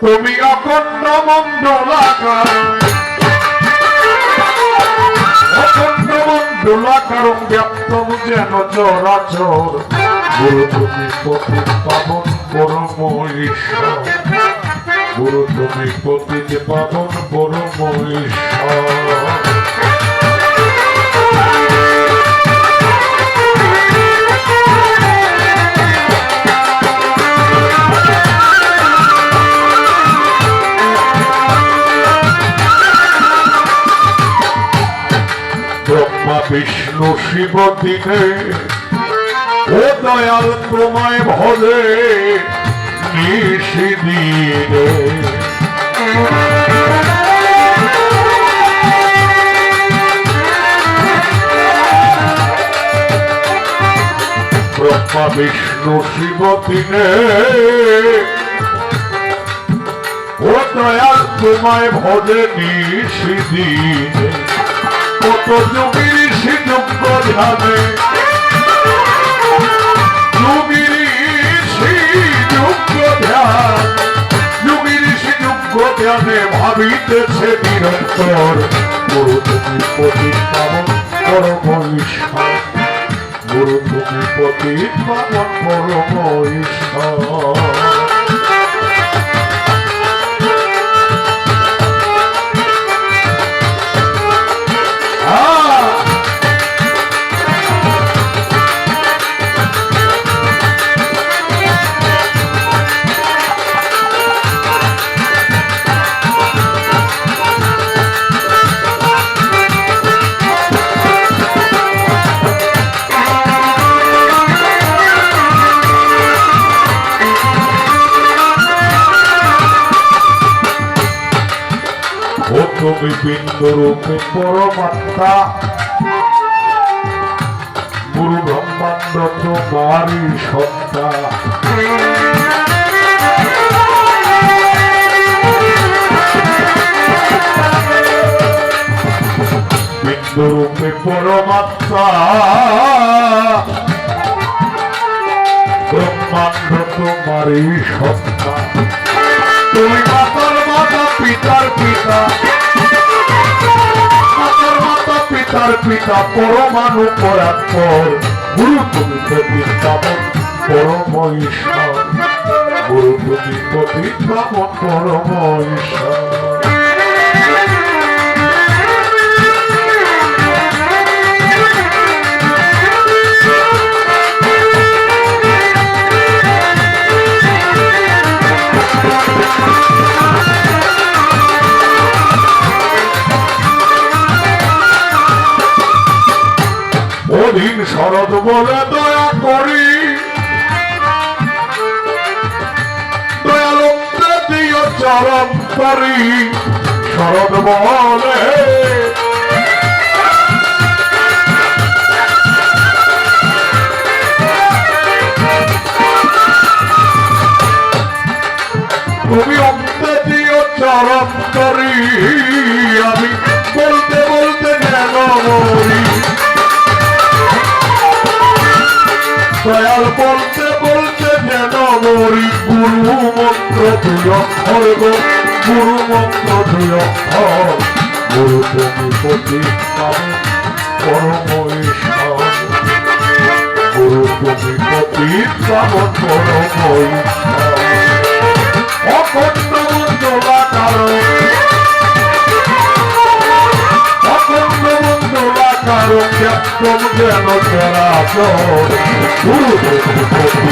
তুমি অখণ্ড মণ্ডলাকার অখণ্ড মণ্ডলাকার ব্যক্ত যেন চরাচর গুরু তুমি পতি পাবন পরম ঈশ্বর গুরু তুমি পতি পাবন পরম বিষ্ণু শিব দিনে ও দয়াল তোমায় ভজে নিষিদিনে ব্রহ্মা বিষ্ণু শিব দিনে ও দয়াল তোমায় ভজে নিষিদিনে কত যুগের সে যোগ্য ধ্যানে যুগের সে যোগ্য ধ্যান যুগের সে যোগ্য ধ্যানে ভাবিতেছে নিরন্তর। গুরু তুমি পতি পাবন পরম ঈশ্বর গুরু তুমি পতি পাবন পরম ঈশ্বর তুমি বিন্দু রূপে পরমাত্মা। গুরু ব্রহ্মাণ্ড তোমারই সত্তা। বিন্দু রূপে পরমাত্মা। ব্রহ্মাণ্ড তোমারই সত্তা। তুমি মাতার পিতা পরমাণু পরাৎপর গুরু প্রতি পাবন পরম ঈশ্বর গুরু তুমি প্রতি পরম ঈশ্বর অধীন শরৎ বলে দয়া করি। চরণ করি। শরৎ বলে তুমি চরণ করি। দয়াল বলতে বলতে যেন মরি। গুরু মন্ত্র দুই অক্ষর গুরু মন্ত্র দুই গুরু তুমি ঈশ্বর গুরু তুমি অখণ্ড মন্ডলা কারণ ব্যাপ্তম যেন চরাচর গুরু তুমি প্রতি